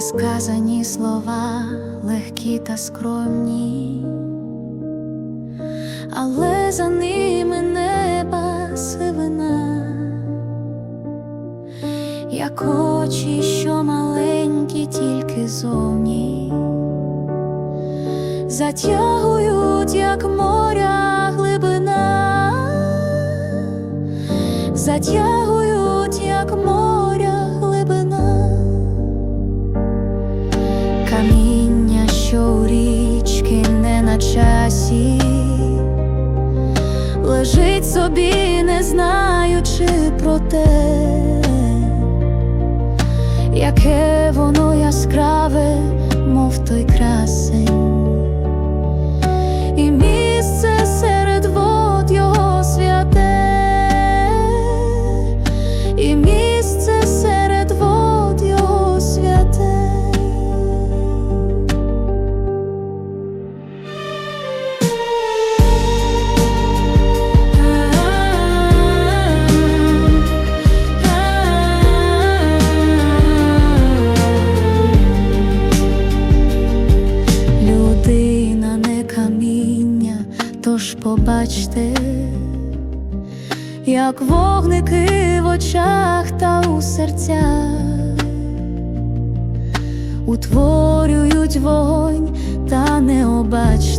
сказані слова легкі та скромні, але за ними неба сивина, як очі, що маленькі, тільки зовні, затягують, як моря глибина, затягують, як моря часі, лежить собі, не знаючи про те, яке воно яскраве, мов той тож побачте, як вогники в очах та у серцях утворюють вогонь та необачно